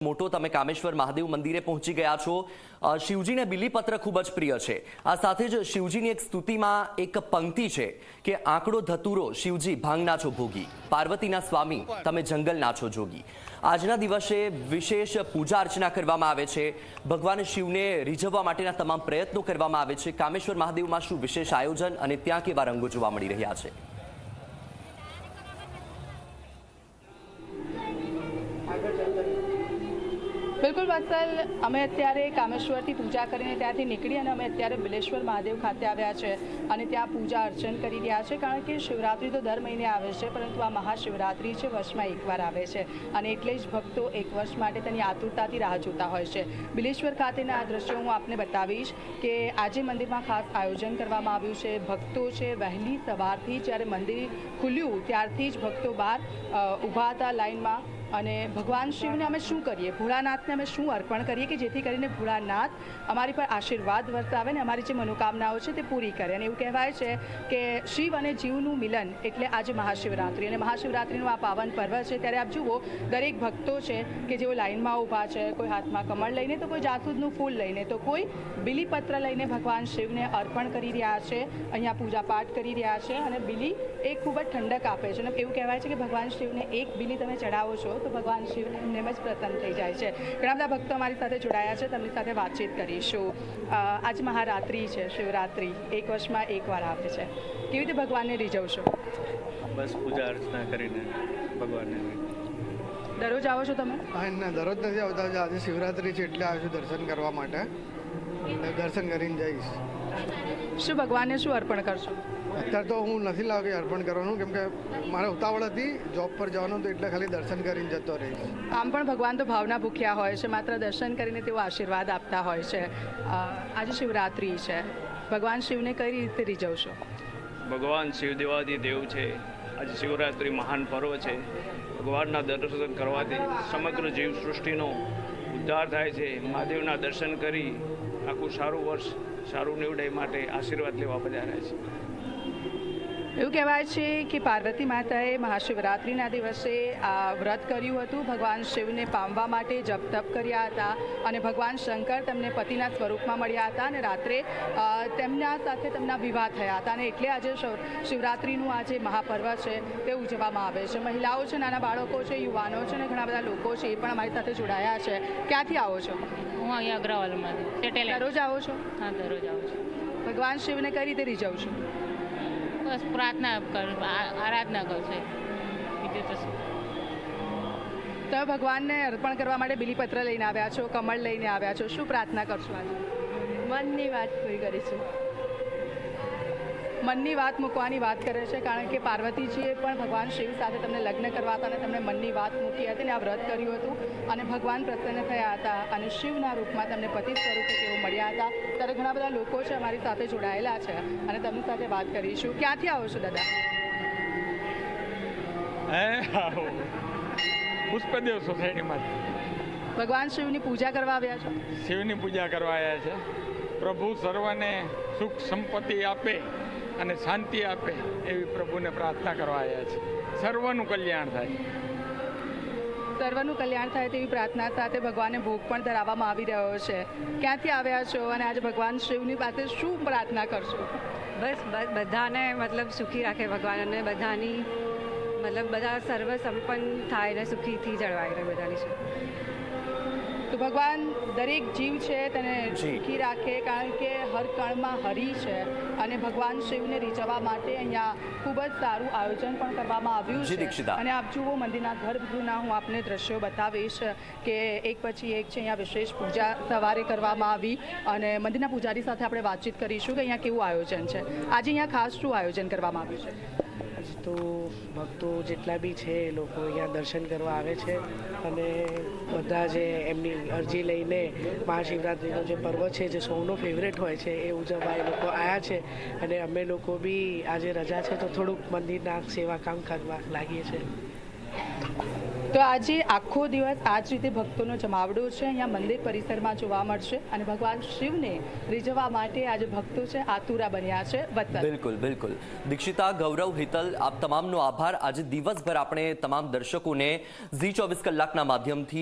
મોટો તમે કામેશ્વર મહાદેવ મંદિરે પહોંચી ગયા છો. શિવજીને બિલીપત્ર ખૂબ જ પ્રિય છે. આ સાથે જ શિવજીની એક સ્તુતિમાં એક પંક્તિ છે કે આંકડો ધતુરો શિવજી ભાંગના છો ભોગી, પાર્વતીના સ્વામી તમે જંગલના છો જોગી. આજના દિવસે વિશેષ પૂજા અર્ચના કરવામાં આવે છે. ભગવાન શિવને રીઝવવા માટેના તમામ પ્રયત્નો કરવામાં આવે છે. કામેશ્વર મહાદેવમાં શું વિશેષ આયોજન અને ત્યાં કેવા રંગો જોવા મળી રહ્યા છે? બિલકુલ વત્સલ અમે અત્યારે કામેશ્વરથી પૂજા કરીને ત્યાંથી નીકળી અને અમે અત્યારે બિલેશ્વર મહાદેવ ખાતે આવ્યા છે અને ત્યાં પૂજા અર્ચન કરી રહ્યા છે, કારણ કે શિવરાત્રિ તો દર મહિને આવે છે, પરંતુ આ મહાશિવરાત્રિ છે, વર્ષમાં એકવાર આવે છે અને એટલે જ ભક્તો એક વર્ષ માટે તેની આતુરતાથી રાહ જોતા હોય છે. બિલેશ્વર ખાતેના આ દ્રશ્યો હું આપને બતાવીશ કે આજે મંદિરમાં ખાસ આયોજન કરવામાં આવ્યું છે. ભક્તો છે, વહેલી સવારથી જ્યારે મંદિર ખુલ્યું, ત્યારથી જ ભક્તો બહાર ઊભા હતા લાઈનમાં. અને ભગવાન શિવને અમે શું કરીએ? ભોળાનાથને અમે શું અર્પણ કરીએ કે જેથી કરીને ભોળાનાથ અમારી પર આશીર્વાદ વર્તાવે ને અમારી જે મનોકામનાઓ છે તે પૂરી કરે? અને એવું કહેવાય છે કે શિવ અને જીવનું મિલન એટલે આજે મહાશિવરાત્રિ. અને મહાશિવરાત્રિનું આ પાવન પર્વ છે, ત્યારે આપ જુઓ, દરેક ભક્તો છે કે જેઓ લાઇનમાં ઊભા છે, કોઈ હાથમાં કમળ લઈને તો કોઈ જાસૂદનું ફૂલ લઈને, તો કોઈ બિલીપત્ર લઈને ભગવાન શિવને અર્પણ કરી રહ્યા છે, અહીંયા પૂજા પાઠ કરી રહ્યા છે અને બિલી એ ખૂબ જ ઠંડક આપે છે. અને એવું કહેવાય છે કે ભગવાન શિવને એક બિલી તમે ચડાવો છો તો ભગવાન શિવ એમને જ પ્રસન્ન થઈ જાય છે. ઘણા બધા ભક્તો અમારી સાથે જોડાયા છે તેમની સાથે વાતચીત કરીશું. આજ મહારાત્રિ છે શિવરાત્રિ. એક વર્ષમાં એકવાર આવે છે. કેવી રીતે ભગવાનને રીઝવશો? બસ પૂજા અર્ચના કરીને ભગવાનને દરરોજ આવો છો તમે? હા ના દરરોજ નથી આવતા આજે શિવરાત્રિ છે એટલે આવ્યો છું દર્શન કરવા માટે. દર્શન કરીને જઈશ. શું ભગવાનને શું અર્પણ કરશો? અત્યારે તો હું નથી લાવ્યો કે અર્પણ કરવાનું કેમ કે મારે ઉતાવળ હતી જોબ પર જવાનું તો એટલે ખાલી દર્શન કરીને જતો રહીશ. આમ પણ ભગવાન તો ભાવના ભૂખ્યા હોય છે માત્ર દર્શન કરીને તેઓ આશીર્વાદ આપતા હોય છે. આજે શિવરાત્રિ છે. ભગવાન શિવને કઈ રીતે રીઝવશો? ભગવાન શિવ દેવાદી દેવ છે. આજે શિવરાત્રિ મહાન પર્વ છે. ભગવાનના દર્શન કરવાથી સમગ્ર જીવ સૃષ્ટિનો ઉદ્ધાર થાય છે. મહાદેવના દર્શન કરી આખું સારું વર્ષ સારું નીવડે માટે આશીર્વાદ લેવા પધાર્યા છે. એવું કહેવાય છે કે પાર્વતી માતાએ મહાશિવરાત્રિના દિવસે આ વ્રત કર્યું હતું. ભગવાન શિવને પામવા માટે જપ તપ કર્યા હતા અને ભગવાન શંકર તેમને પતિના સ્વરૂપમાં મળ્યા હતા અને રાત્રે તેમના સાથે તેમના વિવાહ થયા હતા અને એટલે આજે શિવ- શિવરાત્રિનું આ જે મહાપર્વ છે તે ઉજવવામાં આવે છે. મહિલાઓ છે નાના બાળકો છે યુવાનો છે અને ઘણા બધા લોકો છે એ પણ અમારી સાથે જોડાયા છે. ક્યાંથી આવો છો? હું અહીંયા અગ્રવાલમાંથી. સેટેલાઇટ દરરોજ આવો છો? હા દરરોજ આવું છું. ભગવાન શિવને કઈ રીતે રીઝવશો? બસ પ્રાર્થના કર આરાધના કરશે બીજું તો શું? તમે ભગવાનને અર્પણ કરવા માટે બિલીપત્ર લઈને આવ્યા છો કમળ લઈને આવ્યા છો. શું પ્રાર્થના કરશો આજે? મનની વાત પૂરી કરીશું. મનની વાત મૂકવાની વાત કરે છે, કારણ કે પાર્વતીજીએ પણ ભગવાન શિવ સાથે તમને લગ્ન કરવા હતા અને તમને મનની વાત મૂકી હતી અને આ વ્રત કર્યું હતું અને ભગવાન પ્રસન્ન થયા હતા અને શિવના રૂપમાં તમને પતિ સ્વરૂપે તેઓ મળ્યા હતા. ત્યારે ઘણા બધા લોકો છે અમારી સાથે જોડાયેલા છે અને તેમની સાથે વાત કરીશું. ક્યાંથી આવો છો દાદા. પુષ્પદેવ સોસાયટીમાંથી ભગવાન શિવની પૂજા કરવા આવ્યા છો? શિવની પૂજા કરવા આવ્યા છે. પ્રભુ સર્વને સુખ સંપત્તિ આપે અને શાંતિ આપે એવી પ્રભુને પ્રાર્થના કરવા આવ્યા છે. સર્વનું કલ્યાણ થાય. સર્વનું કલ્યાણ થાય તેવી પ્રાર્થના સાથે ભગવાનને ભોગ પણ ધરાવવામાં આવી રહ્યો છે. ક્યાંથી આવ્યા છો અને આજે ભગવાન શિવની પાસે શું પ્રાર્થના કરશો? બસ બધાને મતલબ સુખી રાખે ભગવાન અને બધાની મતલબ બધા સર્વ સંપન્ન થાય ને સુખીથી જળવાય રહે બધાની સુખ તો ભગવાન દરેક જીવ છે તેને. સુખી રાખે કારણ કે હર કણમાં હરી છે અને ભગવાન શિવને રીઝવવા માટે અહીંયા ખૂબ જ સારું આયોજન પણ કરવામાં આવ્યું છે. અને આપ જુઓ મંદિરના ગર્ભગૃહના હું આપને દ્રશ્યો બતાવીશ કે એક પછી એક છે અહીંયા વિશેષ પૂજા સવારે કરવામાં આવી અને મંદિરના પૂજારી સાથે આપણે વાતચીત કરીશું કે અહીંયા કેવું આયોજન છે આજે અહીંયા ખાસ શું આયોજન કરવામાં આવ્યું છે તો ભક્તો જેટલા બી છે એ લોકો અહીંયા દર્શન કરવા આવે છે અને બધા જે એમની અરજી લઈને મહાશિવરાત્રિનો જે પર્વ છે, જે સૌનો ફેવરેટ હોય છે, એ ઉજવવા એ લોકો આવ્યા છે અને અમે લોકો બી આજે રજા છે તો થોડુંક મંદિરના સેવા કામ કરવા લાગીએ છીએ તો આજે આખો દિવસ આ જ રીતે ભક્તોનો જમાવડો છે. અહીંયા મંદિર પરિસરમાં જોવા મળશે અને ભગવાન શિવને રીઝવવા માટે આજે ભક્તો છે, આતુરા બન્યા છે. વતન. બિલકુલ બિલકુલ. દીક્ષિતા, ગૌરવ, હિતલ, આપ તમામનો આભાર. આજે દિવસભર આપણે તમામ દર્શકોને ઝી ચોવીસ કલાકના માધ્યમથી